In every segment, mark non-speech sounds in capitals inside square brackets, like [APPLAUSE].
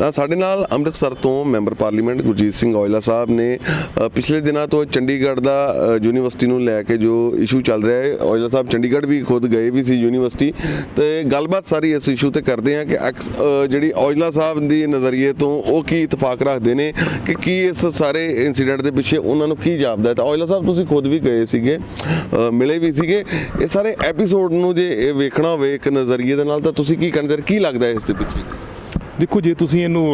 ਤਾਂ ਸਾਡੇ ਨਾਲ ਅੰਮ੍ਰਿਤਸਰ ਤੋਂ ਮੈਂਬਰ ਪਾਰਲੀਮੈਂਟ ਗੁਰਜੀਤ ਸਿੰਘ ਔਜਲਾ ਸਾਹਿਬ ਨੇ ਪਿਛਲੇ ਦਿਨਾਂ ਤੋਂ ਚੰਡੀਗੜ੍ਹ ਦਾ ਯੂਨੀਵਰਸਿਟੀ ਨੂੰ ਲੈ ਕੇ ਜੋ ਇਸ਼ੂ ਚੱਲ ਰਿਹਾ ਹੈ, ਔਜਲਾ ਸਾਹਿਬ ਚੰਡੀਗੜ੍ਹ ਵੀ ਖੁਦ ਗਏ ਵੀ ਸੀ ਯੂਨੀਵਰਸਿਟੀ, ਤੇ ਗੱਲਬਾਤ ਸਾਰੀ ਇਸ ਇਸ਼ੂ ਤੇ ਕਰਦੇ ਹਾਂ ਕਿ ਐਕਸ- ਜਿਹੜੀ ਔਜਲਾ ਸਾਹਿਬ ਦੀ ਨਜ਼ਰੀਏ ਤੋਂ ਉਹ ਕੀ ਇਤਫਾਕ ਰੱਖਦੇ ਨੇ ਕਿ ਕੀ ਇਸ ਸਾਰੇ ਇਨਸੀਡੈਂਟ ਦੇ ਪਿੱਛੇ ਉਹਨਾਂ ਨੂੰ ਕੀ ਜਾਪਦਾ ਤਾਂ ਔਜਲਾ ਸਾਹਿਬ, ਤੁਸੀਂ ਖੁਦ ਵੀ ਗਏ ਸੀਗੇ ਮਿਲੇ ਵੀ ਸੀਗੇ। ਇਹ ਸਾਰੇ ਐਪੀਸੋਡ ਨੂੰ ਜੇ ਇਹ ਵੇਖਣਾ ਹੋਵੇ ਇੱਕ ਨਜ਼ਰੀਏ ਦੇ ਨਾਲ, ਤਾਂ ਤੁਸੀਂ ਕੀ ਕਹਿੰਦੇ ਕੀ ਲੱਗਦਾ ਇਸ ਦੇ ਪਿੱਛੇ? ਦੇਖੋ, ਜੇ ਤੁਸੀਂ ਇਹਨੂੰ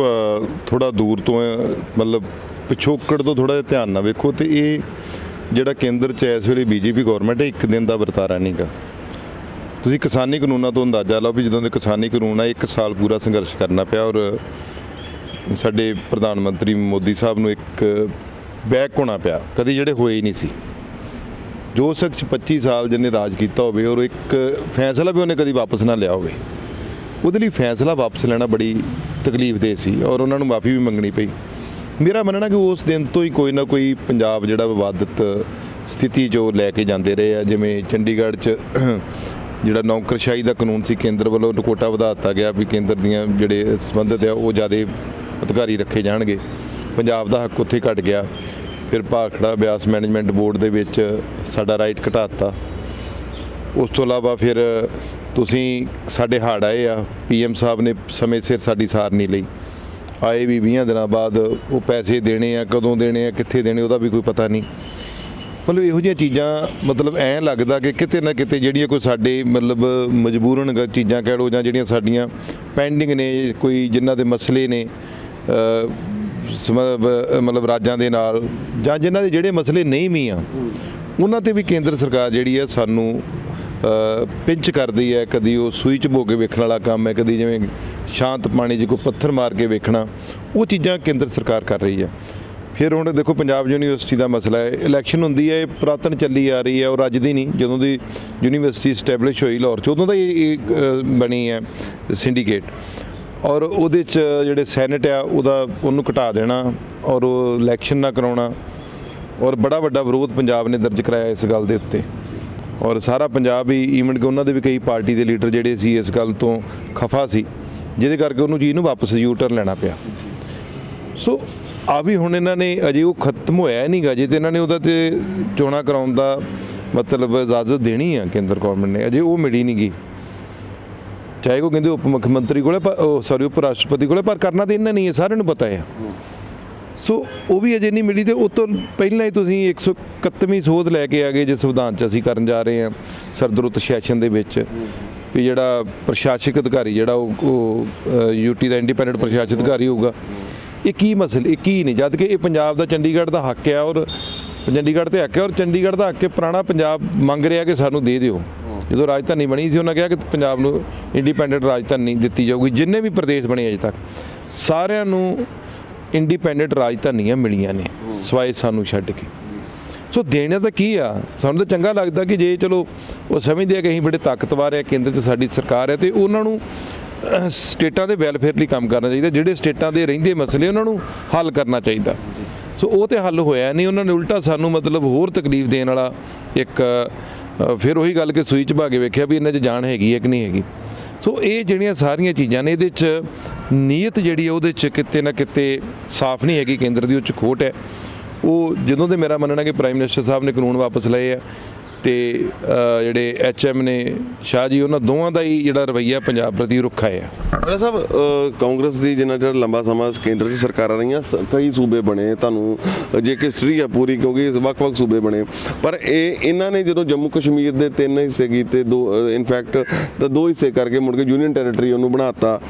ਥੋੜਾ ਦੂਰ ਤੋਂ ਮਤਲਬ ਪਿਛੋਕੜ ਤੋਂ ਥੋੜਾ ਜਿਹਾ ਧਿਆਨ ਨਾਲ ਵੇਖੋ, ਤੇ ਇਹ ਜਿਹੜਾ ਕੇਂਦਰ 'ਚ ਇਸ ਵੇਲੇ ਬੀਜੇਪੀ ਗਵਰਨਮੈਂਟ ਹੈ, ਇੱਕ ਦਿਨ ਦਾ ਵਰਤਾਰਾ ਨਹੀਂਗਾ ਤੁਸੀਂ ਕਿਸਾਨੀ ਕਾਨੂੰਨਾਂ ਤੋਂ ਅੰਦਾਜ਼ਾ ਲਾਓ ਵੀ ਜਦੋਂ ਦੇ ਕਿਸਾਨੀ ਕਾਨੂੰਨ ਆ, ਇੱਕ ਸਾਲ ਪੂਰਾ ਸੰਘਰਸ਼ ਕਰਨਾ ਪਿਆ ਔਰ ਸਾਡੇ ਪ੍ਰਧਾਨ ਮੰਤਰੀ ਮੋਦੀ ਸਾਹਿਬ ਨੂੰ ਇੱਕ ਬੈਕ ਹੋਣਾ ਪਿਆ, ਕਦੀ ਜਿਹੜੇ ਹੋਏ ਹੀ ਨਹੀਂ ਸੀ। ਜੋ ਸ਼ਖਸ 25 ਸਾਲ ਜਿਹਨੇ ਰਾਜ ਕੀਤਾ ਹੋਵੇ ਔਰ ਇੱਕ ਫੈਸਲਾ ਵੀ ਉਹਨੇ ਕਦੀ ਵਾਪਸ ਨਾ ਲਿਆ ਹੋਵੇ। ਉਹਦੇ ਲਈ ਫੈਸਲਾ ਵਾਪਸ ਲੈਣਾ ਬੜੀ ਤਕਲੀਫ ਦੇ ਸੀ ਔਰ ਉਹਨਾਂ ਨੂੰ ਮਾਫੀ ਵੀ ਮੰਗਣੀ ਪਈ। ਮੇਰਾ ਮੰਨਣਾ ਕਿ ਉਸ ਦਿਨ ਤੋਂ ਹੀ ਕੋਈ ਨਾ ਕੋਈ ਪੰਜਾਬ ਜਿਹੜਾ ਵਿਵਾਦਿਤ ਸਥਿਤੀ ਜੋ ਲੈ ਕੇ ਜਾਂਦੇ ਰਹੇ ਆ, ਜਿਵੇਂ ਚੰਡੀਗੜ੍ਹ 'ਚ ਜਿਹੜਾ ਨੌਕਰਸ਼ਾਹੀ ਦਾ ਕਾਨੂੰਨ ਸੀ, ਕੇਂਦਰ ਵੱਲੋਂ ਕੋਟਾ ਵਧਾ ਦਿੱਤਾ ਗਿਆ ਵੀ ਕੇਂਦਰ ਦੀਆਂ ਜਿਹੜੇ ਸੰਬੰਧਿਤ ਆ ਉਹ ਜ਼ਿਆਦਾ ਅਧਿਕਾਰੀ ਰੱਖੇ ਜਾਣਗੇ। ਪੰਜਾਬ ਦਾ ਹੱਕ ਉੱਥੇ ਘਟ ਗਿਆ। ਫਿਰ ਭਾਖੜਾ ਬਿਆਸ ਮੈਨੇਜਮੈਂਟ ਬੋਰਡ ਦੇ ਵਿੱਚ ਸਾਡਾ ਰਾਈਟ ਘਟਾਤਾ ਉਸ ਤੋਂ ਇਲਾਵਾ ਫਿਰ ਤੁਸੀਂ ਸਾਡੇ ਹੜ੍ਹ ਆਏ ਆ ਪੀਐਮ ਸਾਹਿਬ ਨੇ ਸਮੇਂ ਸਿਰ ਸਾਡੀ ਸਾਰ ਨਹੀਂ ਲਈ। ਆਏ ਵੀ 20 ਦਿਨਾਂ ਬਾਅਦ ਉਹ ਪੈਸੇ ਦੇਣੇ ਆ, ਕਦੋਂ ਦੇਣੇ ਆ, ਕਿੱਥੇ ਦੇਣੇ, ਉਹਦਾ ਵੀ ਕੋਈ ਪਤਾ ਨਹੀਂ। ਮਤਲਬ ਇਹੋ ਜਿਹੀਆਂ ਚੀਜ਼ਾਂ, ਮਤਲਬ ਐਂ ਲੱਗਦਾ ਕਿ ਕਿਤੇ ਨਾ ਕਿਤੇ ਜਿਹੜੀਆਂ ਕੋਈ ਸਾਡੇ ਮਤਲਬ ਮਜਬੂਰਨ ਚੀਜ਼ਾਂ ਕਹਿ ਲਓ ਜਾਂ ਜਿਹੜੀਆਂ ਸਾਡੀਆਂ ਪੈਂਡਿੰਗ ਨੇ, ਕੋਈ ਜਿਨ੍ਹਾਂ ਦੇ ਮਸਲੇ ਨੇ ਸਮ- ਮਤਲਬ ਰਾਜਾਂ ਦੇ ਨਾਲ ਜਾਂ ਜਿਨ੍ਹਾਂ ਦੇ ਜਿਹੜੇ ਮਸਲੇ ਨਹੀਂ ਵੀ ਆ, ਉਹਨਾਂ ਤੇ ਵੀ ਕੇਂਦਰ ਸਰਕਾਰ ਜਿਹੜੀ ਆ ਸਾਨੂੰ ਪਿੰਚ ਕਰਦੀ ਹੈ, ਕਦੀ ਉਹ ਸੂਈ ਚ ਭੋ ਕੇ ਵੇਖਣ ਵਾਲਾ ਕੰਮ ਹੈ, ਕਦੀ ਜਿਵੇਂ ਸ਼ਾਂਤ ਪਾਣੀ 'ਚ ਕੋਈ ਪੱਥਰ ਮਾਰ ਕੇ ਵੇਖਣਾ, ਉਹ ਚੀਜ਼ਾਂ ਕੇਂਦਰ ਸਰਕਾਰ ਕਰ ਰਹੀ ਹੈ। ਫਿਰ ਹੁਣ ਦੇਖੋ, ਪੰਜਾਬ ਯੂਨੀਵਰਸਿਟੀ ਦਾ ਮਸਲਾ ਹੈ, ਇਲੈਕਸ਼ਨ ਹੁੰਦੀ ਹੈ, ਇਹ ਪੁਰਾਤਨ ਚੱਲੀ ਆ ਰਹੀ ਹੈ ਔਰ ਅੱਜ ਦੀ ਨਹੀਂ, ਜਦੋਂ ਦੀ ਯੂਨੀਵਰਸਿਟੀ ਸਟੈਬਲਿਸ਼ ਹੋਈ ਲਾਹੌਰ 'ਚ, ਉਦੋਂ ਦਾ ਇਹ ਬਣੀ ਹੈ ਸਿੰਡੀਕੇਟ ਔਰ ਉਹਦੇ 'ਚ ਜਿਹੜੇ ਸੈਨੇਟ ਆ, ਉਹਦਾ, ਉਹਨੂੰ ਘਟਾ ਦੇਣਾ, ਔਰ ਉਹ ਇਲੈਕਸ਼ਨ ਨਾ ਕਰਾਉਣਾ, ਔਰ ਬੜਾ ਵੱਡਾ ਵਿਰੋਧ ਪੰਜਾਬ ਨੇ ਦਰਜ ਕਰਾਇਆ ਇਸ ਗੱਲ ਦੇ ਉੱਤੇ। ਔਰ ਸਾਰਾ ਪੰਜਾਬ ਹੀ ਈਵਨ ਕਿ ਉਹਨਾਂ ਦੇ ਵੀ ਕਈ ਪਾਰਟੀ ਦੇ ਲੀਡਰ ਜਿਹੜੇ ਸੀ ਇਸ ਗੱਲ ਤੋਂ ਖਫਾ ਸੀ, ਜਿਹਦੇ ਕਰਕੇ ਉਹਨੂੰ ਚੀਜ਼ ਨੂੰ ਵਾਪਸ ਯੂ ਟਰਨ ਲੈਣਾ ਪਿਆ। ਸੋ, ਆ ਵੀ ਹੁਣ ਇਹਨਾਂ ਨੇ ਅਜੇ ਉਹ ਖਤਮ ਹੋਇਆ ਨਹੀਂਗਾ, ਜੇ ਤੇ ਇਹਨਾਂ ਨੇ ਉਹਦਾ ਤੇ ਚੋਣਾਂ ਕਰਾਉਣ ਦਾ ਮਤਲਬ ਇਜਾਜ਼ਤ ਦੇਣੀ ਆ ਕੇਂਦਰ ਗਵਰਨਮੈਂਟ ਨੇ, ਅਜੇ ਉਹ ਮਿਲੀ ਨਹੀਂ ਗਈ ਚਾਹੇ ਉਹ ਕਹਿੰਦੇ ਉਪ ਮੁੱਖ ਮੰਤਰੀ ਕੋਲੇ ਸੌਰੀ ਉਪ ਰਾਸ਼ਟਰਪਤੀ ਕੋਲੇ ਪਰ ਕਰਨਾ ਤੇ ਇਹਨਾਂ ਨਹੀਂ ਹੈ, ਸਾਰਿਆਂ ਨੂੰ ਪਤਾ ਹੈ। ਸੋ ਉਹ ਵੀ ਅਜੇ ਨਹੀਂ ਮਿਲੀ ਤੇ ਉਹ ਤੋਂ ਪਹਿਲਾਂ ਹੀ ਤੁਸੀਂ 131ਵੀਂ ਸੋਧ ਲੈ ਕੇ ਆ ਗਏ ਜਿਸ ਸੰਵਿਧਾਨ ਚ ਅਸੀਂ ਕਰਨ ਜਾ ਰਹੇ ਹਾਂ ਸਰਦਰੁੱਤ ਸੈਸ਼ਨ ਦੇ ਵਿੱਚ ਵੀ ਜਿਹੜਾ ਪ੍ਰਸ਼ਾਸਕ ਅਧਿਕਾਰੀ ਜਿਹੜਾ ਉਹ ਯੂਟੀ ਦਾ ਇੰਡੀਪੈਂਡੈਂਟ ਪ੍ਰਸ਼ਾਸਕ ਅਧਿਕਾਰੀ ਹੋਊਗਾ। ਇਹ ਕੀ ਮਸਲੇ, ਇਹ ਕੀ ਨਹੀਂ, ਜਦ ਕਿ ਇਹ ਪੰਜਾਬ ਦਾ ਚੰਡੀਗੜ੍ਹ ਦਾ ਹੱਕ ਹੈ ਔਰ ਚੰਡੀਗੜ੍ਹ ਤੇ ਹੱਕ ਹੈ ਔਰ ਚੰਡੀਗੜ੍ਹ ਦਾ ਹੱਕ ਹੈ, ਪੁਰਾਣਾ ਪੰਜਾਬ ਮੰਗ ਰਿਹਾ ਕਿ ਸਾਨੂੰ ਦੇ ਦਿਓ। ਜਦੋਂ ਰਾਜਧਾਨੀ ਬਣੀ ਸੀ, ਉਹਨਾਂ ਕਿਹਾ ਕਿ ਪੰਜਾਬ ਨੂੰ ਇੰਡੀਪੈਂਡੈਂਟ ਰਾਜਧਾਨੀ ਦਿੱਤੀ ਜਾਊਗੀ, ਜਿੰਨੇ ਵੀ ਪ੍ਰਦੇਸ਼ ਬਣੇ ਅਜੇ ਤੱਕ। ਸਾਰਿਆਂ ਨੂੰ ਇੰਡੀਪੈਂਡੈਂਟ ਰਾਜਧਾਨੀਆਂ ਮਿਲੀਆਂ ਨੇ, ਸਵਾਏ ਸਾਨੂੰ ਛੱਡ ਕੇ। ਸੋ ਦੇਣਾ ਤਾਂ ਕੀ ਆ? ਸਾਨੂੰ ਤਾਂ ਚੰਗਾ ਲੱਗਦਾ ਕਿ ਜੇ ਚਲੋ ਉਹ ਸਮਝਦੇ ਆ ਕਿ ਅਸੀਂ ਬੜੇ ਤਾਕਤਵਰ ਆ, ਕੇਂਦਰ 'ਚ ਸਾਡੀ ਸਰਕਾਰ ਹੈ ਤੇ ਉਹਨਾਂ ਨੂੰ ਸਟੇਟਾਂ ਦੇ ਵੈਲਫੇਅਰ ਲਈ ਕੰਮ ਕਰਨਾ ਚਾਹੀਦਾ, ਜਿਹੜੇ ਸਟੇਟਾਂ ਦੇ ਰਹਿੰਦੇ ਮਸਲੇ ਉਹਨਾਂ ਨੂੰ ਹੱਲ ਕਰਨਾ ਚਾਹੀਦਾ। ਸੋ ਉਹ ਤੇ ਹੱਲ ਹੋਇਆ ਨਹੀਂ, ਉਹਨਾਂ ਨੇ ਉਲਟਾ ਸਾਨੂੰ ਮਤਲਬ ਹੋਰ ਤਕਲੀਫ ਦੇਣ ਵਾਲਾ ਇੱਕ ਫਿਰ ਉਹੀ ਗੱਲ ਕਿ ਸੂਈ ਚ ਭਾ ਕੇ ਵੇਖਿਆ ਵੀ ਇਹਨਾਂ 'ਚ ਜਾਨ ਹੈਗੀ ਹੈ ਕਿ ਨਹੀਂ ਹੈਗੀ। ਸੋ ਇਹ ਜਿਹੜੀਆਂ ਸਾਰੀਆਂ ਚੀਜ਼ਾਂ ਨੇ, ਇਹਦੇ 'ਚ ਨੀਅਤ ਜਿਹੜੀ ਹੈ ਉਹਦੇ 'ਚ ਕਿਤੇ ਨਾ ਕਿਤੇ ਸਾਫ਼ ਨਹੀਂ ਹੈਗੀ, ਕੇਂਦਰ ਦੀ ਉਹ 'ਚ ਖੋਟ ਹੈ। ਉਹ ਜਦੋਂ ਦੇ ਮੇਰਾ ਮੰਨਣਾ ਕਿ ਪ੍ਰਾਈਮ ਮਿਨਿਸਟਰ ਸਾਹਿਬ ਨੇ ਕਾਨੂੰਨ ਵਾਪਸ ਲਏ ਆ ਤੇ ਅ, ਜਿਹੜੇ ਐਚਐਮ ਨੇ ਸ਼ਾਹ ਜੀ ਉਹਨਾਂ ਦੋਵਾਂ ਦਾ ਹੀ ਜਿਹੜਾ ਰਵਈਆ ਪੰਜਾਬ ਪ੍ਰਤੀ ਰੁੱਖਾ ਹੈ ਮੇਰਾ ਸਾਹਿਬ ਕਾਂਗਰਸ ਦੀ ਜਿੰਨਾ ਚਿਰ ਲੰਬਾ ਸਮਾਂ ਕੇਂਦਰ 'ਚ ਸਰਕਾਰਾਂ ਰਹੀਆਂ ਸ- ਕਈ ਸੂਬੇ ਬਣੇ ਤੁਹਾਨੂੰ ਜੇ ਕਿ ਹਿਸਟਰੀ ਆ ਪੂਰੀ ਕਿਉਂਕਿ ਵੱਖ-ਵੱਖ ਸੂਬੇ ਬਣੇ। ਪਰ ਇਹ ਇਹਨਾਂ ਨੇ ਜਦੋਂ ਜੰਮੂ ਕਸ਼ਮੀਰ ਦੇ ਤਿੰਨ ਹਿੱਸੇ ਕੀਤੇ ਦੋ ਇਨਫੈਕਟ ਤਾਂ ਦੋ ਹਿੱਸੇ ਕਰਕੇ ਮੁੜ ਕੇ ਯੂਨੀਅਨ ਟੈਰੀਟਰੀ ਉਹਨੂੰ ਬਣਾਤਾ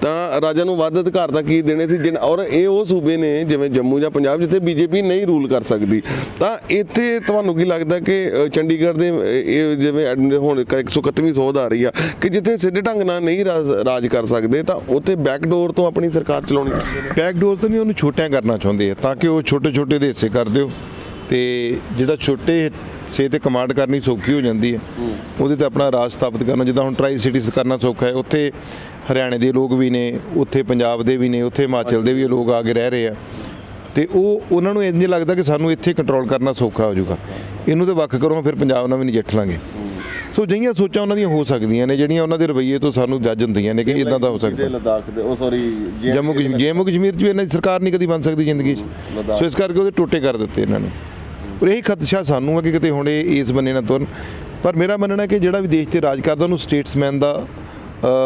ਤਾਂ ਰਾਜਾਂ ਨੂੰ ਵੱਧ ਅਧਿਕਾਰ ਤਾਂ ਕੀ ਦੇਣੇ ਸੀ? ਜਿਨ ਔਰ ਇਹ ਉਹ ਸੂਬੇ ਨੇ ਜਿਵੇਂ ਜੰਮੂ ਜਾਂ ਪੰਜਾਬ ਜਿੱਥੇ ਬੀਜੇਪੀ ਨਹੀਂ ਰੂਲ ਕਰ ਸਕਦੀ। ਤਾਂ ਇੱਥੇ ਤੁਹਾਨੂੰ ਕੀ ਲੱਗਦਾ ਕਿ ਚੰਡੀਗੜ੍ਹ ਚੰਡੀਗੜ੍ਹ ਦੇ ਇਹ ਜਿਵੇਂ ਹੁਣ ਇੱਕ 131ਵੀਂ ਸੋਧ ਆ ਰਹੀ ਆ ਕਿ ਜਿੱਥੇ ਸਿੱਧੇ ਢੰਗ ਨਾਲ ਨਹੀਂ ਰਾਜ ਕਰ ਸਕਦੇ ਤਾਂ ਉੱਥੇ ਬੈਕਡੋਰ ਤੋਂ ਆਪਣੀ ਸਰਕਾਰ ਚਲਾਉਣੀ ਚਾਹੀਦੀ ਹੈ। ਬੈਕਡੋਰ ਤਾਂ ਨਹੀਂ ਉਹਨੂੰ ਛੋਟਿਆਂ ਕਰਨਾ ਚਾਹੁੰਦੇ ਆ ਤਾਂ ਕਿ ਉਹ ਛੋਟੇ ਛੋਟੇ ਦੇ ਹਿੱਸੇ ਕਰ ਦਿਓ। ਤੇ ਜਿਹੜਾ ਛੋਟੇ ਸੇ ਤੇ ਕਮਾਂਡ ਕਰਨੀ ਸੌਖੀ ਹੋ ਜਾਂਦੀ ਹੈ ਉਹਦੇ ਤੇ ਆਪਣਾ ਰਾਜ ਸਥਾਪਿਤ ਕਰਨਾ ਜਿੱਦਾਂ ਹੁਣ ਟਰਾਈ ਸਿਟੀਜ਼ ਕਰਨਾ ਸੌਖਾ ਹੈ ਉੱਥੇ ਹਰਿਆਣੇ ਦੇ ਲੋਕ ਵੀ ਨੇ ਉੱਥੇ ਪੰਜਾਬ ਦੇ ਵੀ ਨੇ ਉੱਥੇ ਹਿਮਾਚਲ ਦੇ ਵੀ ਲੋਕ ਆ ਕੇ ਰਹਿ ਰਹੇ ਆ। ਤੇ ਉਹ ਉਹਨਾਂ ਨੂੰ ਇੰਜ ਲੱਗਦਾ ਕਿ ਸਾਨੂੰ ਇੱਥੇ ਕੰਟਰੋਲ ਕਰਨਾ ਸੌਖਾ ਹੋ ਜਾਊਗਾ। ਇਹਨੂੰ ਤੇ ਵੱਖ ਕਰੋ ਫਿਰ ਪੰਜਾਬ ਨਾਲ ਵੀ ਨਜਿੱਠ ਲਾਂਗੇ। ਸੋ ਜਿਹੀਆਂ ਸੋਚਾਂ ਉਹਨਾਂ ਦੀਆਂ ਹੋ ਸਕਦੀਆਂ ਨੇ ਜਿਹੜੀਆਂ ਉਹਨਾਂ ਦੇ ਰਵੱਈਏ ਤੋਂ ਸਾਨੂੰ ਜੱਜ ਹੁੰਦੀਆਂ ਨੇ ਕਿ ਇਦਾਂ ਦਾ ਹੋ ਸਕਦਾ। ਲਦਾਖ ਦੇ ਉਹ ਸੌਰੀ ਜੰਮੂ ਕਸ਼ਮੀਰ ਜੰਮੂ ਕਸ਼ਮੀਰ 'ਚ ਵੀ ਇਹਨਾਂ ਦੀ ਸਰਕਾਰ ਨਹੀਂ ਕਦੀ ਬਣ ਸਕਦੀ ਜ਼ਿੰਦਗੀ 'ਚ। ਸੋ ਇਸ ਕਰਕੇ ਉਹਦੇ ਟੋਟੇ ਕਰ ਦਿੱਤੇ ਇਹਨਾਂ ਨੇ। ਪਰ ਇਹੀ ਖਦਸ਼ਾ ਸਾਨੂੰ ਹੈ ਕਿ ਕਿਤੇ ਹੁਣ ਇਹ ਇਸ ਬੰਨੇ ਨਾ ਤੁਰਨ। ਪਰ ਮੇਰਾ ਮੰਨਣਾ ਕਿ ਜਿਹੜਾ ਵੀ ਦੇਸ਼ ਤੇ ਰਾਜ ਕਰਦਾ ਉਹਨੂੰ ਸਟੇਟਸਮੈਨ ਦਾ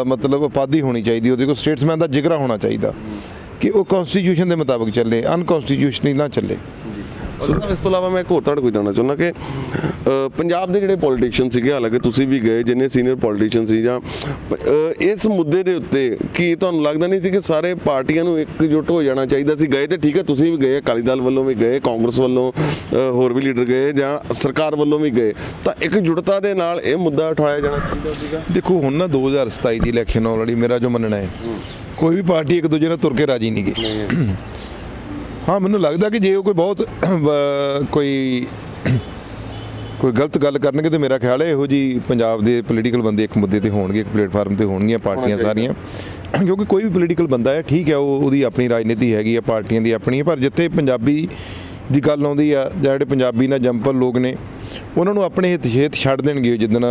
ਮਤਲਬ ਉਪਾਧੀ ਹੋਣੀ ਚਾਹੀਦੀ ਉਹਦੇ ਕੋਲ ਸਟੇਟਸਮੈਨ ਦਾ ਜਿਗਰਾ ਹੋਣਾ ਚਾਹੀਦਾ। ਕਿ ਉਹ ਕਨਸਟੀਟਿਊਸ਼ਨ ਦੇ ਮੁਤਾਬਕ ਚੱਲੇ ਅਨਕਨਸਟੀਟਿਊਸ਼ਨਲੀ ਨਾ ਚੱਲੇ। ਇਸ ਤੋਂ ਇਲਾਵਾ ਮੈਂ ਇੱਕ ਹੋਰ ਤੁਹਾਡੇ ਕੋਲ ਜਾਣਨਾ ਚਾਹੁੰਦਾ ਕਿ ਪੰਜਾਬ ਦੇ ਜਿਹੜੇ ਪੋਲੀਟੀਸ਼ੀਅਨ ਸੀਗੇ ਹਾਲਾਂਕਿ ਤੁਸੀਂ ਵੀ ਗਏ ਜਿੰਨੇ ਸੀਨੀਅਰ ਪੋਲੀਟੀਸ਼ੀਅਨ ਸੀ ਜਾਂ ਇਸ ਮੁੱਦੇ ਦੇ ਉੱਤੇ ਕੀ ਤੁਹਾਨੂੰ ਲੱਗਦਾ ਨਹੀਂ ਸੀ ਕਿ ਸਾਰੇ ਪਾਰਟੀਆਂ ਨੂੰ ਇਕਜੁੱਟ ਹੋ ਜਾਣਾ ਚਾਹੀਦਾ ਸੀ? ਗਏ ਤੇ ਠੀਕ ਹੈ ਤੁਸੀਂ ਵੀ ਗਏ ਅਕਾਲੀ ਦਲ ਵੱਲੋਂ ਵੀ ਗਏ ਕਾਂਗਰਸ ਵੱਲੋਂ ਹੋਰ ਵੀ ਲੀਡਰ ਗਏ ਜਾਂ ਸਰਕਾਰ ਵੱਲੋਂ ਵੀ ਗਏ। ਤਾਂ ਇਕਜੁੱਟਤਾ ਦੇ ਨਾਲ ਇਹ ਮੁੱਦਾ ਉਠਾਇਆ ਜਾਣਾ ਚਾਹੀਦਾ ਸੀਗਾ? ਦੇਖੋ ਹੁਣ ਨਾ 2027 ਦੀ ਇਲੈਕਸ਼ਨ ਆਉਣ ਵਾਲੀ ਮੇਰਾ ਜੋ ਮੰਨਣਾ ਹੈ। ਕੋਈ ਵੀ ਪਾਰਟੀ ਇੱਕ ਦੂਜੇ ਨਾਲ ਤੁਰ ਕੇ ਰਾਜੀ ਨਹੀਂ ਗੀ। ਹਾਂ। ਮੈਨੂੰ ਲੱਗਦਾ ਕਿ ਜੇ ਉਹ ਕੋਈ ਬਹੁਤ ਕੋਈ ਕੋਈ ਗਲਤ ਗੱਲ ਕਰਨਗੇ ਤੇ ਮੇਰਾ ਖਿਆਲ ਹੈ ਇਹੋ ਜੀ ਪੰਜਾਬ ਦੇ ਪੋਲੀਟੀਕਲ ਬੰਦੇ ਇੱਕ ਮੁੱਦੇ ਤੇ ਹੋਣਗੇ ਇੱਕ ਪਲੇਟਫਾਰਮ ਤੇ ਹੋਣਗੀਆਂ ਪਾਰਟੀਆਂ। ਸਾਰੀਆਂ। ਕਿਉਂਕਿ ਕੋਈ ਵੀ ਪੋਲੀਟੀਕਲ ਬੰਦਾ ਹੈ ਠੀਕ ਹੈ ਉਹ ਉਹਦੀ ਆਪਣੀ ਰਾਜਨੀਤੀ ਹੈਗੀ ਹੈ ਪਾਰਟੀਆਂ ਦੀ ਆਪਣੀ ਹੈ ਪਰ ਜਿੱਥੇ ਪੰਜਾਬੀ ਦੀ ਗੱਲ ਆਉਂਦੀ ਆ ਜਿਹੜੇ ਪੰਜਾਬੀ ਨਾਲ ਜੰਪਲ ਲੋਕ ਨੇ ਉਹਨਾਂ ਨੂੰ ਆਪਣੇ ਹਿੱਤ ਛੇਤ ਛੱਡ ਦੇਣਗੇ ਜਿੱਦਣ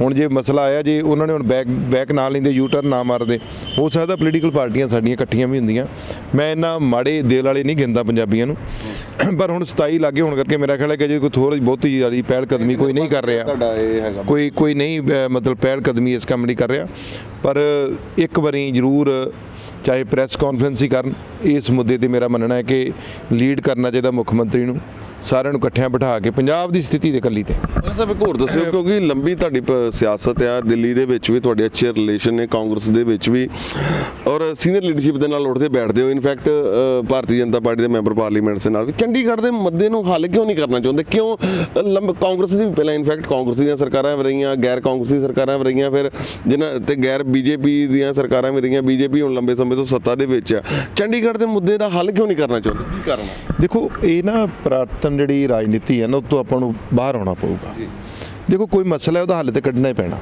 ਹੁਣ ਜੇ ਮਸਲਾ ਆਇਆ ਜੇ ਉਹਨਾਂ ਨੇ ਹੁਣ ਬੈਕ ਬੈਕ ਨਾ ਲੈਂਦੇ ਯੂ ਟਰਨ ਨਾ ਮਾਰਦੇ ਹੋ ਸਕਦਾ ਪੋਲੀਟੀਕਲ ਪਾਰਟੀਆਂ ਸਾਡੀਆਂ ਇਕੱਠੀਆਂ ਵੀ ਹੁੰਦੀਆਂ। ਮੈਂ ਇਹਨਾਂ ਮਾੜੇ ਦਿਲ ਵਾਲੇ ਨਹੀਂ ਗਿਣਦਾ ਪੰਜਾਬੀਆਂ ਨੂੰ। ਪਰ ਹੁਣ 27 ਲੱਗੇ ਹੋਣ ਕਰਕੇ ਮੇਰਾ ਖਿਆਲ ਹੈ ਕਿ ਜੇ ਕੋਈ ਥੋੜੀ ਬਹੁਤੀ ਵਾਲੀ ਪਹਿਲ ਕਦਮੀ ਕੋਈ ਨਹੀਂ ਕਰ ਰਿਹਾ। ਕੋਈ ਕੋਈ ਨਹੀਂ ਮਤਲਬ ਪਹਿਲ ਕਦਮੀ ਇਸ ਕੰਮ ਲਈ ਕਰ ਰਿਹਾ। ਪਰ ਇੱਕ ਵਾਰੀ ਜ਼ਰੂਰ ਚਾਹੇ ਪ੍ਰੈਸ ਕਾਨਫਰੰਸ ਹੀ ਕਰਨ ਇਸ ਮੁੱਦੇ ਤੇ ਮੇਰਾ ਮੰਨਣਾ ਹੈ ਕਿ ਲੀਡ ਕਰਨਾ ਚਾਹੀਦਾ ਮੁੱਖ ਮੰਤਰੀ ਨੂੰ। ਸਾਰਿਆਂ ਨੂੰ ਇਕੱਠਿਆਂ ਬਿਠਾ ਕੇ ਪੰਜਾਬ ਦੀ ਸਥਿਤੀ ਦੇ ਕੱਲੀ ਤੇ। ਸਾਹਿਬ ਇੱਕ ਹੋਰ ਦੱਸਿਓ ਕਿਉਂਕਿ ਲੰਬੀ ਤੁਹਾਡੀ ਸਿਆਸਤ ਆ ਦਿੱਲੀ ਦੇ ਵਿੱਚ ਵੀ ਤੁਹਾਡੇ ਅੱਛੇ ਰਿਲੇਸ਼ਨ ਨੇ ਕਾਂਗਰਸ ਦੇ ਵਿੱਚ ਵੀ ਔਰ ਸੀਨੀਅਰ ਲੀਡਰਸ਼ਿਪ ਦੇ ਨਾਲ ਉੱਠਦੇ ਬੈਠਦੇ ਹੋ। In fact Bharatiya Janata party ਦੇ ਮੈਂਬਰ ਪਾਰਲੀਮੈਂਟ ਦੇ ਨਾਲ ਵੀ। ਚੰਡੀਗੜ੍ਹ ਦੇ ਮੁੱਦੇ ਨੂੰ ਹੱਲ ਕਿਉਂ ਨਹੀਂ ਕਰਨਾ ਚਾਹੁੰਦੇ? ਕਿਉਂ ਕਾਂਗਰਸ ਦੀ ਵੀ ਪਹਿਲਾਂ ਇਨਫੈਕਟ ਕਾਂਗਰਸ ਦੀਆਂ ਸਰਕਾਰਾਂ ਵੀ ਰਹੀਆਂ ਗੈਰ ਕਾਂਗਰਸੀ ਸਰਕਾਰਾਂ ਵੀ ਰਹੀਆਂ ਫਿਰ ਜਿਨ੍ਹਾਂ ਤੇ ਗੈਰ ਬੀਜੇਪੀ ਦੀਆਂ ਸਰਕਾਰਾਂ ਵੀ ਰਹੀਆਂ ਬੀਜੇਪੀ ਹੁਣ ਲੰਬੇ ਸਮੇਂ ਤੋਂ ਸੱਤਾ ਦੇ ਵਿੱਚ ਆ। ਚੰਡੀਗੜ੍ਹ ਦੇ ਮੁੱਦੇ ਦਾ ਹੱਲ ਕਿਉਂ ਨਹੀਂ ਕਰਨਾ ਚਾਹੁੰਦੇ? ਕੀ ਕਾਰਨ ਦੇਖੋ ਇਹ ਨਾ ਪ੍ਰਾਤਨ ਜਿਹੜੀ ਰਾਜਨੀਤੀ ਹੈ ਨਾ ਉਹ ਤੋਂ ਆਪਾਂ ਨੂੰ ਬਾਹਰ ਆਉਣਾ ਪਊਗਾ। ਦੇਖੋ ਕੋਈ ਮਸਲਾ ਹੈ ਉਹਦਾ ਹੱਲ ਤੇ ਕੱਢਣਾ ਹੀ ਪੈਣਾ।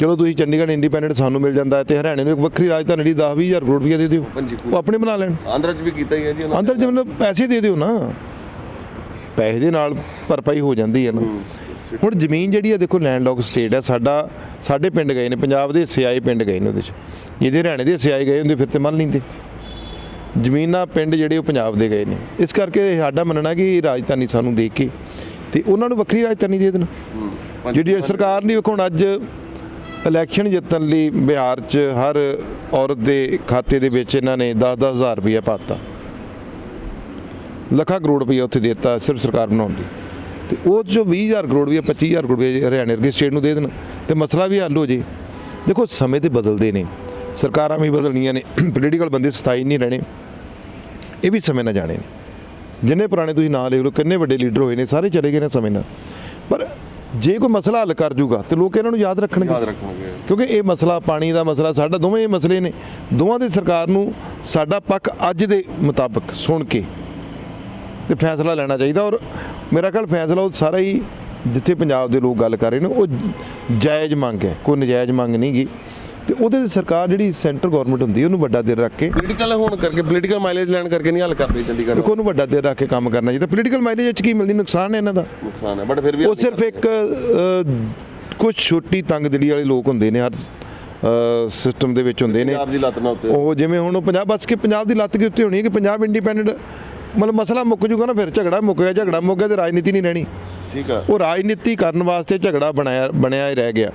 ਚਲੋ ਤੁਸੀਂ ਚੰਡੀਗੜ੍ਹ ਇੰਡੀਪੈਂਡੈਂਟ ਸਾਨੂੰ ਮਿਲ ਜਾਂਦਾ ਹੈ ਤੇ ਹਰਿਆਣੇ ਨੂੰ ਇੱਕ ਵੱਖਰੀ ਰਾਜਧਾਨੀ ਜਿਹੜੀ 10 20000 ਕਰੋੜ ਰੁਪਏ ਦੇ ਦਿਓ। ਉਹ ਆਪਣੇ ਬਣਾ ਲੈਣ। ਆਂਧਰਾ 'ਚ ਵੀ ਕੀਤਾ ਹੀ ਹੈ ਜੀ ਉਹਨਾਂ ਅੰਦਰ ਜੇ ਮੈਨੂੰ ਪੈਸੇ ਦੇ ਦਿਓ ਨਾ। ਪੈਸੇ ਦੇ ਨਾਲ ਭਰਪਾਈ ਹੋ ਜਾਂਦੀ ਹੈ ਨਾ। ਹੁਣ ਜ਼ਮੀਨ ਜਿਹੜੀ ਹੈ ਦੇਖੋ ਲੈਂਡਲੌਕ ਸਟੇਟ ਹੈ ਸਾਡਾ ਸਾਡੇ ਪਿੰਡ ਗਏ ਨੇ ਪੰਜਾਬ ਦੇ ਸਿਆਏ ਪਿੰਡ ਗਏ ਨੇ ਉਹਦੇ ਚ। ਜਿਹਦੇ ਹਰਿਆਣੇ ਦੇ ਸਿਆਏ ਗਏ ਹੁੰਦੇ ਫਿਰ ਤੇ ਮੰਨ ਲੈਂਦੇ ਜ਼ਮੀਨਾਂ ਪਿੰਡ ਜਿਹੜੇ ਉਹ ਪੰਜਾਬ ਦੇ ਗਏ ਨੇ। ਇਸ ਕਰਕੇ ਸਾਡਾ ਮੰਨਣਾ ਕਿ ਰਾਜਧਾਨੀ ਸਾਨੂੰ ਦੇ ਕੇ ਤੇ ਉਹਨਾਂ ਨੂੰ ਵੱਖਰੀ ਰਾਜਧਾਨੀ ਦੇ ਦੇਣ। ਜਿਹੜੀ ਸਰਕਾਰ ਨੇ ਹੁਣ ਅੱਜ ਇਲੈਕਸ਼ਨ ਜਿੱਤਣ ਲਈ ਬਿਹਾਰ 'ਚ ਹਰ ਔਰਤ ਦੇ ਖਾਤੇ ਦੇ ਵਿੱਚ ਇਹਨਾਂ ਨੇ 10-10 ਹਜ਼ਾਰ ਰੁਪਏ ਪਾਤਾ ਲੱਖਾਂ ਕਰੋੜ ਰੁਪਏ ਉੱਥੇ ਦੇ ਦਿੱਤਾ ਸਿਰਫ ਸਰਕਾਰ ਬਣਾਉਣ ਲਈ। ਤੇ ਉਹ 'ਚੋਂ 20000 ਕਰੋੜ ਰੁਪਏ 25000 ਕਰੋੜ ਰੁਪਏ ਹਰਿਆਣੇ ਵਰਗੇ ਸਟੇਟ ਨੂੰ ਦੇ ਦੇਣ ਤੇ ਮਸਲਾ ਵੀ ਹੱਲ ਹੋ ਜੇ। ਦੇਖੋ ਸਮੇਂ ਤੇ ਬਦਲਦੇ ਨੇ। ਸਰਕਾਰਾਂ ਵੀ ਬਦਲਣੀਆਂ ਨੇ। [COUGHS] ਪੋਲੀਟੀਕਲ ਬੰਦੇ ਸਥਾਈ ਨਹੀਂ ਰਹਿਣੇ। ਇਹ ਵੀ ਸਮੇਂ ਨਾਲ ਜਾਣੇ ਨੇ। ਜਿੰਨੇ ਪੁਰਾਣੇ ਤੁਸੀਂ ਨਾਂ ਲਿਖ ਲਓ ਕਿੰਨੇ ਵੱਡੇ ਲੀਡਰ ਹੋਏ ਨੇ ਸਾਰੇ ਚਲੇ ਗਏ ਨੇ ਸਮੇਂ ਨਾਲ। ਪਰ ਜੇ ਕੋਈ ਮਸਲਾ ਹੱਲ ਕਰ ਜੂਗਾ ਤੇ ਲੋਕ ਇਹਨਾਂ ਨੂੰ ਯਾਦ ਰੱਖਣਗੇ। ਯਾਦ ਰੱਖਾਂਗੇ ਕਿਉਂਕਿ ਇਹ ਮਸਲਾ ਪਾਣੀ ਦਾ ਮਸਲਾ ਸਾਡਾ ਦੋਵੇਂ ਇਹ ਮਸਲੇ ਨੇ। ਦੋਵਾਂ ਦੇ ਸਰਕਾਰ ਨੂੰ ਸਾਡਾ ਪੱਖ ਅੱਜ ਦੇ ਮੁਤਾਬਕ ਸੁਣ ਕੇ ਤੇ ਫੈਸਲਾ ਲੈਣਾ ਚਾਹੀਦਾ। ਔਰ ਮੇਰਾ ਖਿਆਲ ਫੈਸਲਾ ਉਹ ਸਾਰਾ ਹੀ ਜਿੱਥੇ ਪੰਜਾਬ ਦੇ ਲੋਕ ਗੱਲ ਕਰ ਰਹੇ ਨੇ ਉਹ ਜਾਇਜ਼ ਮੰਗ ਹੈ। ਕੋਈ ਨਜਾਇਜ਼ ਮੰਗ ਨਹੀਂ ਗੀ। ਤੇ ਉਹਦੇ ਤੇ ਸਰਕਾਰ ਜਿਹੜੀ ਸੈਂਟਰ ਗਵਰਨਮੈਂਟ ਹੁੰਦੀ ਉਹਨੂੰ ਵੱਡਾ ਦਿਲ ਰੱਖ ਕੇ ਪੋਲੀਟੀਕਲ ਹੋਣ ਕਰਕੇ ਪੋਲੀਟੀਕਲ ਮਾਈਲੇਜ ਲੈਣ ਕਰਕੇ ਨਹੀਂ ਹੱਲ ਕਰਦੇ ਚੰਡੀਗੜ੍ਹ। ਦੇਖੋ ਉਹਨੂੰ ਵੱਡਾ ਦਿਲ ਰੱਖ ਕੇ ਕੰਮ ਕਰਨਾ ਚਾਹੀਦਾ। ਪੋਲੀਟੀਕਲ ਮਾਈਲੇਜ ਵਿੱਚ ਕੀ ਮਿਲਦੀ? ਨੁਕਸਾਨ ਹੈ ਇਹਨਾਂ ਦਾ। ਨੁਕਸਾਨ ਹੈ ਬਟ ਫਿਰ ਵੀ ਉਹ ਸਿਰਫ ਇੱਕ ਕੁਝ ਛੋਟੀ ਤੰਗ ਦਿਲੀ ਵਾਲੇ ਲੋਕ ਹੁੰਦੇ ਨੇ ਹਰ ਸਿਸਟਮ ਦੇ ਵਿੱਚ ਹੁੰਦੇ ਨੇ। ਪੰਜਾਬ ਦੀ ਲੱਤ ਨਾ ਉੱਤੇ। ਉਹ ਜਿਵੇਂ ਹੁਣ ਉਹ ਪੰਜਾਬ ਬਸ ਕਿ ਪੰਜਾਬ ਦੀ ਲੱਤ ਕੇ ਉੱਤੇ ਹੋਣੀ ਹੈ ਕਿ ਪੰਜਾਬ ਇੰਡੀਪੈਂਡੈਂਟ ਮਤਲਬ ਮਸਲਾ ਮੁੱਕ ਜੂਗਾ ਨਾ ਫਿਰ ਝਗੜਾ ਮੁੱਕ ਗਿਆ ਝਗੜਾ ਮੁੱਕ ਗਿਆ ਤੇ ਰਾਜਨੀਤੀ ਨਹੀਂ ਰਹਿਣੀ। ਠੀਕ ਆ। ਉਹ ਰਾਜਨੀਤੀ ਕਰਨ ਵਾਸਤੇ ਝਗੜਾ ਬਣਾਇਆ ਬਣਿਆ ਹੀ ਰਹਿ ਗਿਆ।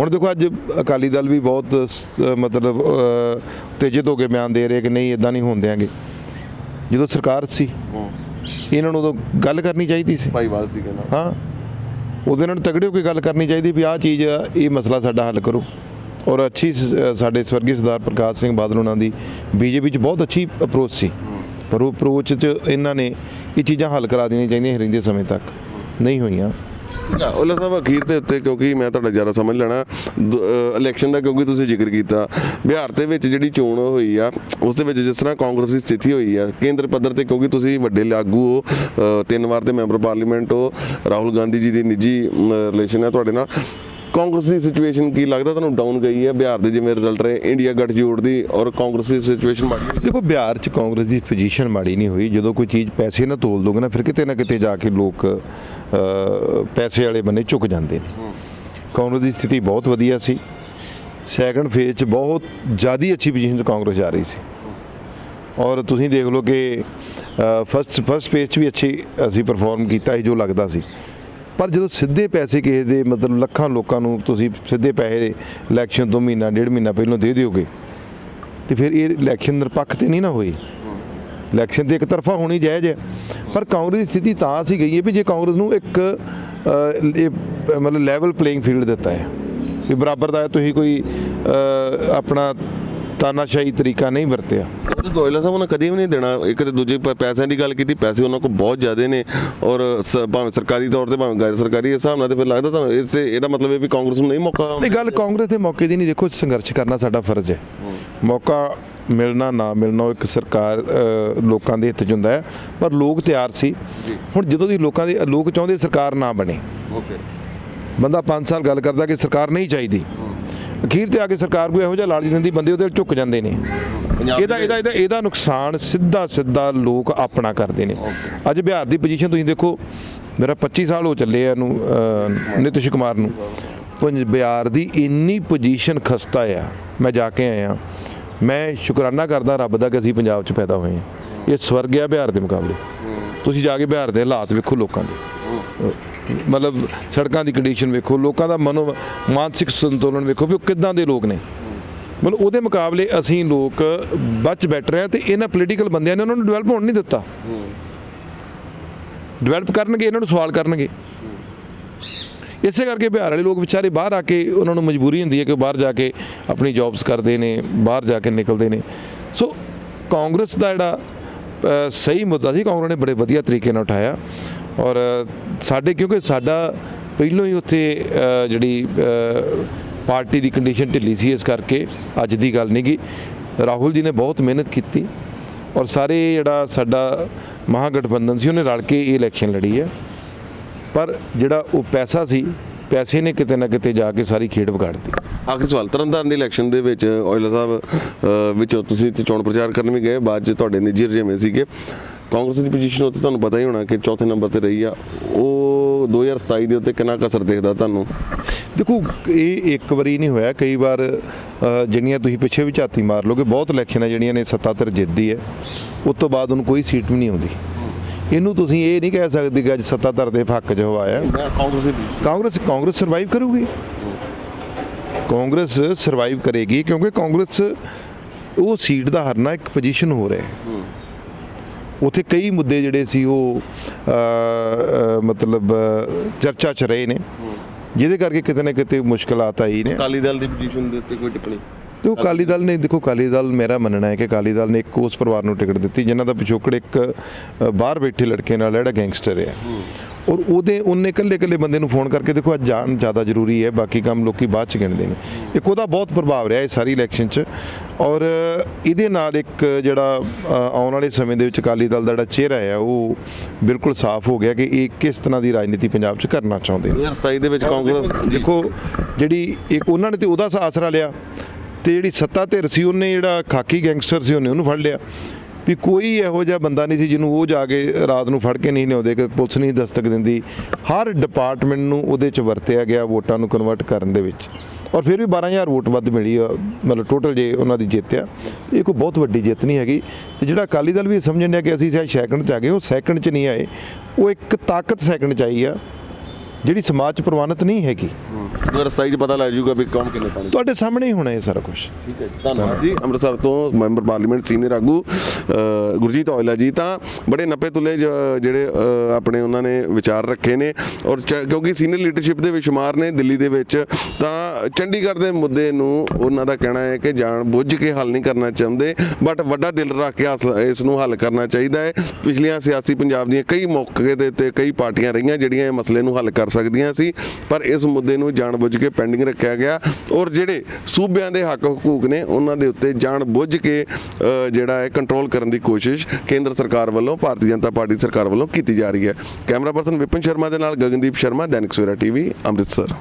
ਹੁਣ ਦੇਖੋ ਅੱਜ ਅਕਾਲੀ ਦਲ ਵੀ ਬਹੁਤ ਸ- ਮਤਲਬ ਅ, ਉਤੇਜਿਤ ਹੋ ਕੇ ਬਿਆਨ ਦੇ ਰਹੇ ਕਿ ਨਹੀਂ ਇਦਾਂ ਨਹੀਂ ਹੋਣ ਦਿਆਂਗੇ। ਜਦੋਂ ਸਰਕਾਰ ਸੀ ਇਹਨਾਂ ਨੂੰ ਉਦੋਂ ਗੱਲ ਕਰਨੀ ਚਾਹੀਦੀ ਸੀ। ਭਾਈਵਾਲ ਸੀ ਕਹਿੰਦਾ। ਹਾਂ। ਉਹਦੇ ਨਾਲ ਤਗੜੇ ਹੋ ਕੇ ਗੱਲ ਕਰਨੀ ਚਾਹੀਦੀ ਵੀ ਆਹ ਚੀਜ਼ ਆ, ਇਹ ਮਸਲਾ ਸਾਡਾ ਹੱਲ ਕਰੋ। ਔਰ ਅੱਛੀ ਸ- ਸਾਡੇ ਸਵਰਗੀ ਸਰਦਾਰ ਪ੍ਰਕਾਸ਼ ਸਿੰਘ ਬਾਦਲ ਉਹਨਾਂ ਦੀ ਬੀਜੇਪੀ 'ਚ ਬਹੁਤ ਅੱਛੀ ਅਪਰੋਚ ਸੀ। ਪਰ ਉਹ ਅਪਰੋਚ 'ਚ ਇਹਨਾਂ ਨੇ ਇਹ ਚੀਜ਼ਾਂ ਹੱਲ ਕਰਾ ਦੇਣੀਆਂ ਚਾਹੀਦੀਆਂ ਰਹਿੰਦੇ ਸਮੇਂ ਤੱਕ। ਨਹੀਂ ਹੋਈਆਂ। ਉਹਲਾ ਸਾਹਿਬ ਅਖੀਰ ਦੇ ਉੱਤੇ ਕਿਉਂਕਿ ਮੈਂ ਤੁਹਾਡਾ ਜ਼ਿਆਦਾ ਸਮਝ ਲੈਣਾ ਇਲੈਕਸ਼ਨ ਦਾ ਕਿਉਂਕਿ ਤੁਸੀਂ ਜ਼ਿਕਰ ਕੀਤਾ ਬਿਹਾਰ ਦੇ ਵਿੱਚ ਜਿਹੜੀ ਚੋਣ ਹੋਈ ਆ ਉਸ ਦੇ ਵਿੱਚ ਜਿਸ ਤਰ੍ਹਾਂ ਕਾਂਗਰਸ ਦੀ ਸਥਿਤੀ ਹੋਈ ਆ ਕੇਂਦਰ ਪੱਧਰ ਤੇ ਕਿਉਂਕਿ ਤੁਸੀਂ ਵੱਡੇ ਲਾਗੂ ਹੋ ਤਿੰਨ ਵਾਰ ਦੇ ਮੈਂਬਰ ਪਾਰਲੀਮੈਂਟ ਹੋ ਰਾਹੁਲ ਗਾਂਧੀ ਜੀ ਦੀ ਨਿੱਜੀ ਰਿਲੇਸ਼ਨ ਹੈ ਤੁਹਾਡੇ ਨਾਲ ਕਾਂਗਰਸ ਦੀ ਸਿਚੁਏਸ਼ਨ ਕੀ ਲੱਗਦਾ ਤੁਹਾਨੂੰ ਡਾਊਨ ਗਈ ਹੈ ਬਿਹਾਰ ਦੇ ਜਿਵੇਂ ਰਿਜ਼ਲਟ ਰਹੇ ਇੰਡੀਆ ਗੱਠਜੋੜ ਦੀ ਔਰ ਕਾਂਗਰਸ ਦੀ ਸਿਚੁਏਸ਼ਨ ਮਾੜੀ ਦੇਖੋ ਬਿਹਾਰ 'ਚ ਕਾਂਗਰਸ ਦੀ ਪੋਜੀਸ਼ਨ ਮਾੜੀ ਨਹੀਂ ਹੋਈ ਜਦੋਂ ਕੋਈ ਚੀਜ਼ ਪੈਸੇ ਨਾਲ ਤੋਲ ਦੋਗੇ ਨਾ ਫਿਰ ਕਿਤੇ ਨਾ ਕਿਤੇ ਜਾ ਕੇ ਲੋਕ ਪੈਸੇ ਵਾਲੇ ਬੰਨੇ ਝੁਕ ਜਾਂਦੇ ਨੇ। ਕਾਂਗਰਸ ਦੀ ਸਥਿਤੀ ਬਹੁਤ ਵਧੀਆ ਸੀ। ਸੈਕੰਡ ਫੇਜ਼ 'ਚ ਬਹੁਤ ਜ਼ਿਆਦਾ ਅੱਛੀ ਪੋਜੀਸ਼ਨ 'ਚ ਕਾਂਗਰਸ ਜਾ ਰਹੀ ਸੀ। ਔਰ ਤੁਸੀਂ ਦੇਖ ਲਓ ਕਿ ਫਸਟ ਫਸਟ ਫੇਜ਼ 'ਚ ਵੀ ਅੱਛੀ ਅਸੀਂ ਪਰਫਾਰਮ ਕੀਤਾ ਸੀ ਜੋ ਲੱਗਦਾ ਸੀ। ਪਰ ਜਦੋਂ ਸਿੱਧੇ ਪੈਸੇ ਕਿਸੇ ਦੇ ਮਤਲਬ ਲੱਖਾਂ ਲੋਕਾਂ ਨੂੰ ਤੁਸੀਂ ਸਿੱਧੇ ਪੈਸੇ ਇਲੈਕਸ਼ਨ ਤੋਂ ਮਹੀਨਾ ਡੇਢ ਮਹੀਨਾ ਪਹਿਲਾਂ ਦੇ ਦਿਓਗੇ ਤੇ ਫਿਰ ਇਹ ਇਲੈਕਸ਼ਨ ਨਿਰਪੱਖ ਤੇ ਨਹੀਂ ਨਾ ਹੋਈ ਇਲੈਕਸ਼ਨ ਤੇ ਇੱਕ ਤਰਫਾ ਹੋਣੀ ਜਾਇਜ਼ ਹੈ। ਪਰ ਕਾਂਗਰਸ ਦੀ ਸਥਿਤੀ ਤਾਂ ਅਸੀਂ ਗਈ ਹੈ ਵੀ ਜੇ ਕਾਂਗਰਸ ਨੂੰ ਇੱਕ ਮਤਲਬ ਲੈਵਲ ਪਲੇਇੰਗ ਫੀਲਡ ਦਿੱਤਾ ਹੈ। ਵੀ ਬਰਾਬਰ ਦਾ ਤੁਸੀਂ ਕੋਈ ਆਪਣਾ ਤਾਨਾਸ਼ਾਹੀ ਤਰੀਕਾ ਨਹੀਂ ਵਰਤਿਆ। ਗੋਇਲਾ ਸਾਹਿਬ ਉਹਨਾਂ ਕਦੇ ਵੀ ਨਹੀਂ ਦੇਣਾ। ਇੱਕ ਤੇ ਦੂਜੇ ਪੈਸਿਆਂ ਦੀ ਗੱਲ ਕੀਤੀ ਪੈਸੇ ਉਹਨਾਂ ਕੋਲ ਬਹੁਤ ਜ਼ਿਆਦੇ ਨੇ ਔਰ ਭਾਵੇਂ ਸਰਕਾਰੀ ਤੌਰ ਤੇ ਭਾਵੇਂ ਗੈਰ ਸਰਕਾਰੀ ਹਿਸਾਬ ਨਾਲ ਤੇ ਫਿਰ ਲੱਗਦਾ ਤੁਹਾਨੂੰ ਇਸ ਇਹਦਾ ਮਤਲਬ ਇਹ ਵੀ ਕਾਂਗਰਸ ਨੂੰ ਨਹੀਂ ਮੌਕਾ ਇਹ ਗੱਲ ਕਾਂਗਰਸ ਦੇ ਮੌਕੇ ਦੀ ਨਹੀਂ। ਦੇਖੋ ਸੰਘਰਸ਼ ਕਰਨਾ ਸਾਡਾ ਫਰਜ਼ ਹੈ। ਮੌਕਾ ਮਿਲਣਾ ਨਾ ਮਿਲਣਾ ਉਹ ਇੱਕ ਸਰਕਾਰ ਲੋਕਾਂ ਦੇ ਹੱਥ 'ਚ ਹੁੰਦਾ ਹੈ। ਪਰ ਲੋਕ ਤਿਆਰ ਸੀ। ਹੁਣ ਜਦੋਂ ਦੀ ਲੋਕਾਂ ਦੇ ਲੋਕ ਚਾਹੁੰਦੇ ਸਰਕਾਰ ਨਾ ਬਣੇ। ਓਕੇ। ਬੰਦਾ 5 ਸਾਲ ਗੱਲ ਕਰਦਾ ਕਿ ਸਰਕਾਰ ਨਹੀਂ ਚਾਹੀਦੀ। ਅਖੀਰ ਤੇ ਆ ਕੇ ਸਰਕਾਰ ਕੋਈ ਇਹੋ ਜਿਹਾ ਲਾਲਚ ਦਿੰਦੀ ਬੰਦੇ ਉਹਦੇ ਝੁਕ ਜਾਂਦੇ ਨੇ। ਇਹਦਾ ਇਹਦਾ ਇਹਦਾ ਇਹਦਾ ਨੁਕਸਾਨ ਸਿੱਧਾ ਸਿੱਧਾ ਲੋਕ ਆਪਣਾ ਕਰਦੇ ਨੇ। ਅੱਜ ਬਿਹਾਰ ਦੀ ਪੋਜੀਸ਼ਨ ਤੁਸੀਂ ਦੇਖੋ ਮੇਰਾ 25 ਸਾਲ ਹੋ ਚੱਲੇ ਆ ਇਹਨੂੰ ਨਿਤਿਸ਼ ਕੁਮਾਰ ਨੂੰ। ਪੰਜ ਬਿਹਾਰ ਦੀ ਇੰਨੀ ਪੋਜੀਸ਼ਨ ਖਸਤਾ ਆ। ਮੈਂ ਜਾ ਕੇ ਆਇਆ। ਮੈਂ ਸ਼ੁਕਰਾਨਾ ਕਰਦਾ ਰੱਬ ਦਾ ਕਿ ਅਸੀਂ ਪੰਜਾਬ 'ਚ ਪੈਦਾ ਹੋਏ ਹਾਂ। ਇਹ ਸਵਰਗ ਆ ਬਿਹਾਰ ਦੇ ਮੁਕਾਬਲੇ। ਤੁਸੀਂ ਜਾ ਕੇ ਬਿਹਾਰ ਦੇ ਹਾਲਾਤ ਵੇਖੋ ਲੋਕਾਂ ਦੇ। ਮਤਲਬ ਸੜਕਾਂ ਦੀ ਕੰਡੀਸ਼ਨ ਵੇਖੋ ਲੋਕਾਂ ਦਾ ਮਨੋ ਮਾਨਸਿਕ ਸੰਤੁਲਨ ਵੇਖੋ ਵੀ ਉਹ ਕਿੱਦਾਂ ਦੇ ਲੋਕ ਨੇ। ਮਤਲਬ ਉਹਦੇ ਮੁਕਾਬਲੇ ਅਸੀਂ ਲੋਕ ਬਚ ਬੈਠ ਰਹੇ ਹਾਂ ਤੇ ਇਹਨਾਂ ਪੋਲੀਟੀਕਲ ਬੰਦਿਆਂ ਨੇ ਉਹਨਾਂ ਨੂੰ ਡਿਵੈਲਪ ਹੋਣ ਨਹੀਂ ਦਿੱਤਾ। ਡਿਵੈਲਪ ਕਰਨਗੇ ਇਹਨਾਂ ਨੂੰ ਸਵਾਲ ਕਰਨਗੇ। ਇਸੇ ਕਰਕੇ ਬਿਹਾਰ ਵਾਲੇ ਲੋਕ ਵਿਚਾਰੇ ਬਾਹਰ ਆ ਕੇ ਉਹਨਾਂ ਨੂੰ ਮਜਬੂਰੀ ਹੁੰਦੀ ਹੈ ਕਿ ਉਹ ਬਾਹਰ ਜਾ ਕੇ ਆਪਣੀ ਜੌਬਸ ਕਰਦੇ ਨੇ, ਬਾਹਰ ਜਾ ਕੇ ਨਿਕਲਦੇ ਨੇ। ਸੋ ਕਾਂਗਰਸ ਦਾ ਜਿਹੜਾ ਸਹੀ ਮੁੱਦਾ ਸੀ, ਕਾਂਗਰਸ ਨੇ ਬੜੇ ਵਧੀਆ ਤਰੀਕੇ ਨਾਲ ਉਠਾਇਆ। ਔਰ ਸਾਡੇ, ਕਿਉਂਕਿ ਸਾਡਾ ਪਹਿਲੋਂ ਹੀ ਉੱਥੇ ਜਿਹੜੀ ਪਾਰਟੀ ਦੀ ਕੰਡੀਸ਼ਨ ਢਿੱਲੀ ਸੀ, ਇਸ ਕਰਕੇ ਅੱਜ ਦੀ ਗੱਲ ਨਹੀਂ ਗੀ। ਰਾਹੁਲ ਜੀ ਨੇ ਬਹੁਤ ਮਿਹਨਤ ਕੀਤੀ ਔਰ ਸਾਰੇ ਜਿਹੜਾ ਸਾਡਾ ਮਹਾਗਠਬੰਧਨ ਸੀ, ਉਹਨੇ ਰਲ ਕੇ ਇਹ ਇਲੈਕਸ਼ਨ ਲੜੀ ਹੈ। ਪਰ ਜਿਹੜਾ ਉਹ ਪੈਸਾ ਸੀ ਪੈਸੇ ਨੇ ਕਿਤੇ ਨਾ ਕਿਤੇ ਜਾ ਕੇ ਸਾਰੀ ਖੇਡ ਵਿਗਾੜਤੀ ਆਖਰੀ ਸਵਾਲ ਤਰਨਤਾਰਨ ਦੀ ਇਲੈਕਸ਼ਨ ਦੇ ਵਿੱਚ ਔਜਲਾ ਸਾਹਿਬ ਵਿੱਚੋਂ ਤੁਸੀਂ ਚੋਣ ਪ੍ਰਚਾਰ ਕਰਨ ਵੀ ਗਏ ਬਾਅਦ ਚ ਤੁਹਾਡੇ ਨਿੱਜੀ ਰਜੇਵੇਂ ਸੀਗੇ। ਕਾਂਗਰਸ ਦੀ ਪੋਜੀਸ਼ਨ ਉੱਤੇ ਤੁਹਾਨੂੰ ਪਤਾ ਹੀ ਹੋਣਾ ਕਿ ਚੌਥੇ ਨੰਬਰ ਤੇ ਰਹੀ ਆ। ਉਹ 2027 ਦੇ ਉੱਤੇ ਕਿੰਨਾ ਕਸਰ ਦਿਖਦਾ ਤੁਹਾਨੂੰ? ਦੇਖੋ ਇਹ ਇੱਕ ਵਾਰੀ ਨਹੀਂ ਹੋਇਆ। ਕਈ ਵਾਰ ਜਿਹੜੀਆਂ ਤੁਸੀਂ ਪਿੱਛੇ ਵੀ ਝਾਤੀ ਮਾਰ ਲੋਗੇ ਬਹੁਤ ਇਲੈਕਸ਼ਨਾਂ ਜਿਹੜੀਆਂ ਨੇ ਸੱਤਾਧਰ ਜਿੱਤਦੀ ਹੈ ਉਸ ਤੋਂ ਬਾਅਦ ਉਹਨੂੰ ਕੋਈ ਸੀਟ ਵੀ ਨਹੀਂ ਆਉਂਦੀ। ਇਹਨੂੰ ਤੁਸੀਂ ਇਹ ਨਹੀਂ ਕਹਿ ਸਕਦੇ ਕਿ ਅੱਜ ਸੱਤਾਧਰ ਦੇ ਹੱਕ 'ਚ ਹੋਇਆ ਕਾਂਗਰਸ ਕਾਂਗਰਸ ਕਾਂਗਰਸ ਸਰਵਾਈਵ ਕਰੂਗੀ? ਕਾਂਗਰਸ ਸਰਵਾਈਵ ਕਰੇਗੀ ਕਿਉਂਕਿ ਕਾਂਗਰਸ ਉਹ ਸੀਟ ਦਾ ਹਰਨਾ ਇੱਕ ਪੋਜੀਸ਼ਨ ਹੋ ਰਿਹਾ ਹੈ। ਉਥੇ ਕਈ ਮੁੱਦੇ ਜਿਹੜੇ ਸੀ ਉਹ ਮਤਲਬ ਚਰਚਾ 'ਚ ਰਹੇ ਨੇ। ਜਿਹਦੇ ਕਰਕੇ ਕਿਤੇ ਨਾ ਕਿਤੇ ਮੁਸ਼ਕਲਾਤ ਆਈ ਨੇ। ਅਕਾਲੀ ਦਲ ਦੀ ਪੋਜੀਸ਼ਨ ਦੇ ਉੱਤੇ ਕੋਈ ਟਿੱਪਣੀ? ਦੇਖੋ ਅਕਾਲੀ ਦਲ ਨੇ ਦੇਖੋ ਅਕਾਲੀ ਦਲ ਮੇਰਾ ਮੰਨਣਾ ਹੈ ਕਿ ਅਕਾਲੀ ਦਲ ਨੇ ਇੱਕ ਉਸ ਪਰਿਵਾਰ ਨੂੰ ਟਿਕਟ ਦਿੱਤੀ ਜਿਨ੍ਹਾਂ ਦਾ ਪਿਛੋਕੜ ਇੱਕ ਬਾਹਰ ਬੈਠੇ ਲੜਕੇ ਨਾਲ ਜਿਹੜਾ ਗੈਂਗਸਟਰ ਹੈ। ਔਰ ਉਹਦੇ ਉਹਨੇ ਇਕੱਲੇ ਇਕੱਲੇ ਬੰਦੇ ਨੂੰ ਫੋਨ ਕਰਕੇ ਦੇਖੋ ਅੱਜ ਜਾਣ ਜ਼ਿਆਦਾ ਜ਼ਰੂਰੀ ਹੈ ਬਾਕੀ ਕੰਮ ਲੋਕੀ ਬਾਅਦ ਚ ਗਿਣਦੇ ਨੇ। ਇੱਕ ਉਹਦਾ ਬਹੁਤ ਪ੍ਰਭਾਵ ਰਿਹਾ ਇਹ ਸਾਰੀ ਇਲੈਕਸ਼ਨ 'ਚ। ਔਰ ਇਹਦੇ ਨਾਲ ਇੱਕ ਜਿਹੜਾ ਆਉਣ ਵਾਲੇ ਸਮੇਂ ਦੇ ਵਿੱਚ ਅਕਾਲੀ ਦਲ ਦਾ ਜਿਹੜਾ ਚਿਹਰਾ ਹੈ ਉਹ ਬਿਲਕੁਲ ਸਾਫ਼ ਹੋ ਗਿਆ ਕਿ ਇਹ ਕਿਸ ਤਰ੍ਹਾਂ ਦੀ ਰਾਜਨੀਤੀ ਪੰਜਾਬ 'ਚ ਕਰਨਾ ਚਾਹੁੰਦੇ ਨੇ। 2027 ਦੇ ਵਿੱਚ ਕਾਂਗਰਸ ਦੇਖੋ ਜਿਹੜੀ ਇੱਕ ਉਹਨਾਂ ਨੇ ਤੇ ਉਹਦਾ ਆਸਰਾ ਲਿਆ। ਤੇ ਜਿਹੜੀ ਸੱਤਾ ਧਿਰ ਸੀ ਉਹਨੇ ਜਿਹੜਾ ਖਾਕੀ ਗੈਂਗਸਟਰ ਸੀ ਉਹਨੇ ਉਹਨੂੰ ਫੜ ਲਿਆ। ਵੀ ਕੋਈ ਇਹੋ ਜਿਹਾ ਬੰਦਾ ਨਹੀਂ ਸੀ ਜਿਹਨੂੰ ਉਹ ਜਾ ਕੇ ਰਾਤ ਨੂੰ ਫੜ ਕੇ ਨਹੀਂ ਲਿਆਉਂਦੇ ਕਿ ਪੁਲਿਸ ਨਹੀਂ ਦਸਤਕ ਦਿੰਦੀ। ਹਰ ਡਿਪਾਰਟਮੈਂਟ ਨੂੰ ਉਹਦੇ ਚ ਵਰਤਿਆ ਗਿਆ ਵੋਟਾਂ ਨੂੰ ਕਨਵਰਟ ਕਰਨ ਦੇ ਵਿੱਚ। ਔਰ ਫਿਰ ਵੀ 12000 ਵੋਟ ਵੱਧ ਮਿਲੀ ਆ, ਮਤਲਬ ਟੋਟਲ ਜੇ ਉਹਨਾਂ ਦੀ ਜਿੱਤ ਆ। ਇਹ ਕੋਈ ਬਹੁਤ ਵੱਡੀ ਜਿੱਤ ਨਹੀਂ ਹੈਗੀ। ਤੇ ਜਿਹੜਾ ਅਕਾਲੀ ਦਲ ਵੀ ਇਹ ਸਮਝਣ ਡਿਆ ਕਿ ਅਸੀਂ ਸ਼ਾਇਦ ਸੈਕੰਡ 'ਚ ਆ ਗਏ ਉਹ ਸੈਕਿੰਡ 'ਚ ਨਹੀਂ ਆਏ। ਉਹ ਇੱਕ ਤਾਕਤ ਸੈਕਿੰਡ 'ਚ ਆਈ ਆ ਜਿਹੜੀ ਸਮਾਜ 'ਚ ਪ੍ਰਵਾਨਿਤ ਨਹੀਂ ਹੈਗੀ। 2027 ਚ ਪਤਾ ਲੱਗ ਜਾਊਗਾ ਵੀ ਕੌਣ ਕਿੰਨੇ ਪਾਣੀ ਤੁਹਾਡੇ ਸਾਹਮਣੇ ਹੀ ਹੋਣਾ ਇਹ ਸਾਰਾ ਕੁਝ ਠੀਕ ਹੈ ਜੀ, ਧੰਨਵਾਦ। ਜੀ ਅੰਮ੍ਰਿਤਸਰ ਤੋਂ ਮੈਂਬਰ ਪਾਰਲੀਮੈਂਟ ਸੀਨੀਅਰ ਆਗੂ ਗੁਰਜੀਤ ਔਜਲਾ ਜੀ ਤਾਂ ਬੜੇ ਨੱਪੇ ਤੁਲੇ ਜਿਹੜੇ ਆਪਣੇ ਉਹਨਾਂ ਨੇ ਵਿਚਾਰ ਰੱਖੇ ਨੇ ਔਰ ਚ- ਕਿਉਂਕਿ ਸੀਨੀਅਰ ਲੀਡਰਸ਼ਿਪ ਦੇ ਵਿੱਚ ਸ਼ੁਮਾਰ ਨੇ ਦਿੱਲੀ ਦੇ ਵਿੱਚ ਤਾਂ ਚੰਡੀਗੜ੍ਹ ਦੇ ਮੁੱਦੇ ਨੂੰ ਉਹਨਾਂ ਦਾ ਕਹਿਣਾ ਹੈ ਕਿ ਜਾਣ ਬੁੱਝ ਕੇ ਹੱਲ ਨਹੀਂ ਕਰਨਾ ਚਾਹੁੰਦੇ ਬਟ ਵੱਡਾ ਦਿਲ ਰੱਖ ਕੇ ਇਸ ਨੂੰ ਹੱਲ ਕਰਨਾ ਚਾਹੀਦਾ ਹੈ। ਪਿਛਲੀਆਂ ਸਿਆਸੀ ਪੰਜਾਬ ਦੀਆਂ ਕਈ ਮੌਕੇ ਦੇ ਉੱਤੇ ਕਈ ਪਾਰਟੀਆਂ ਰਹੀਆਂ ਜਿਹੜੀਆਂ ਇਹ ਮਸਲੇ ਨੂੰ ਹੱਲ ਕਰ ਸਕਦੀਆਂ ਸੀ ਪਰ ਇਸ ਮੁੱਦੇ ਨੂੰ ਜਾਣ ਬੁੱਝ ਕੇ ਪੈਂਡਿੰਗ ਰੱਖਿਆ ਗਿਆ ਔਰ ਜਿਹੜੇ ਸੂਬਿਆਂ ਦੇ ਹੱਕ ਹਕੂਕ ਨੇ ਉਹਨਾਂ ਦੇ ਉੱਤੇ ਜਾਣ ਬੁੱਝ ਕੇ ਜਿਹੜਾ ਹੈ ਕੰਟਰੋਲ ਕਰਨ ਦੀ ਕੋਸ਼ਿਸ਼ ਕੇਂਦਰ ਸਰਕਾਰ ਵੱਲੋਂ, ਭਾਰਤੀ ਜਨਤਾ ਪਾਰਟੀ ਸਰਕਾਰ ਵੱਲੋਂ ਕੀਤੀ ਜਾ ਰਹੀ ਹੈ। ਕੈਮਰਾ ਪਰਸਨ ਵਿਪਨ ਸ਼ਰਮਾ ਦੇ ਨਾਲ ਗਗਨਦੀਪ ਸ਼ਰਮਾ, ਦੈਨਿਕ ਸਵੇਰਾ ਟੀਵੀ, ਅੰਮ੍ਰਿਤਸਰ।